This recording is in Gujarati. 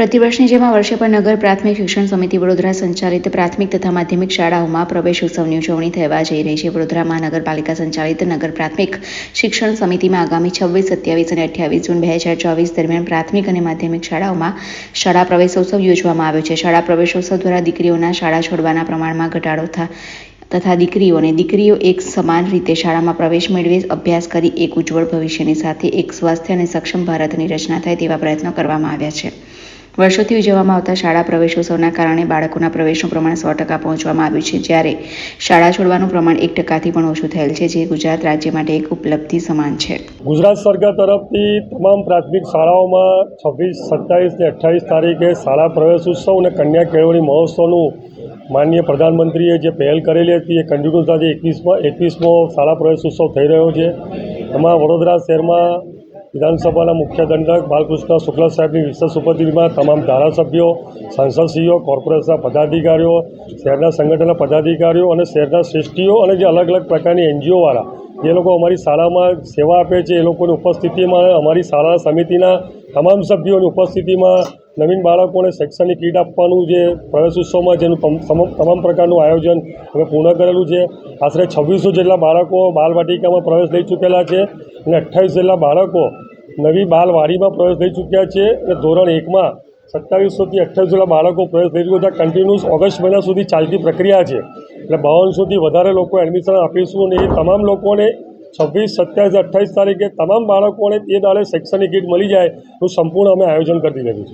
પ્રતિવર્ષની જેમ આ વર્ષે પણ નગર પ્રાથમિક શિક્ષણ સમિતિ વડોદરા સંચાલિત પ્રાથમિક તથા માધ્યમિક શાળાઓમાં પ્રવેશ ઉત્સવની ઉજવણી થવા જઈ રહી છે. વડોદરા મહાનગરપાલિકા સંચાલિત નગર પ્રાથમિક શિક્ષણ સમિતિમાં આગામી છવ્વીસ, સત્યાવીસ અને અઠ્યાવીસ જૂન બે હજાર ચોવીસ દરમિયાન પ્રાથમિક અને માધ્યમિક શાળાઓમાં શાળા પ્રવેશોત્સવ યોજવામાં આવ્યો છે. શાળા પ્રવેશોત્સવ દ્વારા દીકરીઓના શાળા છોડવાના પ્રમાણમાં ઘટાડો થાય તથા દીકરીઓ અને દીકરીઓ એક સમાન રીતે શાળામાં પ્રવેશ મેળવી, અભ્યાસ કરી એક ઉજ્જવળ ભવિષ્યની સાથે એક સ્વસ્થ અને સક્ષમ ભારતની રચના થાય તેવા પ્રયત્નો કરવામાં આવ્યા છે. વર્ષોથી ઉજવવામાં આવતા શાળા પ્રવેશોત્સવના કારણે બાળકોના પ્રવેશનું પ્રમાણ સો ટકા પહોંચવામાં આવ્યું છે. જ્યારે શાળા છોડવાનું પ્રમાણ એક ટકાથી પણ ઓછું થયેલ છે, જે ગુજરાત રાજ્ય માટે એક ઉપલબ્ધિ સમાન છે. ગુજરાત સરકાર તરફથી તમામ પ્રાથમિક શાળાઓમાં છવ્વીસ, સત્તાવીસ ને અઠ્ઠાવીસ તારીખે શાળા પ્રવેશોત્સવ અને કન્યા કેળવણી મહોત્સવનું માનનીય પ્રધાનમંત્રીએ જે પહેલ કરેલી હતી એ કન્ટિન્યુ સાથે એકવીસમાં, એકવીસમો શાળા પ્રવેશોત્સવ થઈ રહ્યો છે. એમાં વડોદરા શહેરમાં વિધાનસભાના મુખ્ય દંડક બાલકૃષ્ણ શુક્લ સાહેબની વિશેષ ઉપસ્થિતિમાં તમામ ધારાસભ્યો, સાંસદશ્રીઓ કોર્પોરેશનના પદાધિકારીઓ, શહેરના સંગઠનના પદાધિકારીઓ અને શહેરના શ્રેષ્ઠીઓ અને જે અલગ અલગ પ્રકારની એનજીઓવાળા, જે લોકો અમારી શાળામાં સેવા આપે છે એ લોકોની ઉપસ્થિતિમાં અમારી શાળા સમિતિના તમામ સભ્યોની ઉપસ્થિતિમાં નવીન બાળકોને શૈક્ષણિક કીટ આપવાનું જે પ્રવેશ ઉત્સવમાં જેનું તમ- તમામ પ્રકારનું આયોજન અમે પૂર્ણ કરેલું છે. આશરે છવ્વીસો જેટલા બાળકો બાલવાટિકામાં પ્રવેશ લઈ ચૂકેલા છે અને અઠ્ઠાવીસ જેટલા બાળકો નવી બાલવાડીમાં પ્રવેશ લઈ ચૂક્યા છે. અને ધોરણ એકમાં સત્તાવીસોથી અઠ્ઠાવીસ જેટલા બાળકો પ્રવેશ લઈ ચૂક્યા કન્ટિન્યુઅસ ઓગસ્ટ મહિના સુધી ચાલતી પ્રક્રિયા છે. એટલે બાવનસોથી વધારે લોકો એડમિશન આપીશું અને એ તમામ લોકોને છવ્વીસ, સત્યાવીસ, અઠ્ઠાવીસ તારીખે તમામ બાળકોને એ દાડે શૈક્ષણિક કીટ મળી જાય. એવું સંપૂર્ણ અમે આયોજન કરી દીધેલું છે.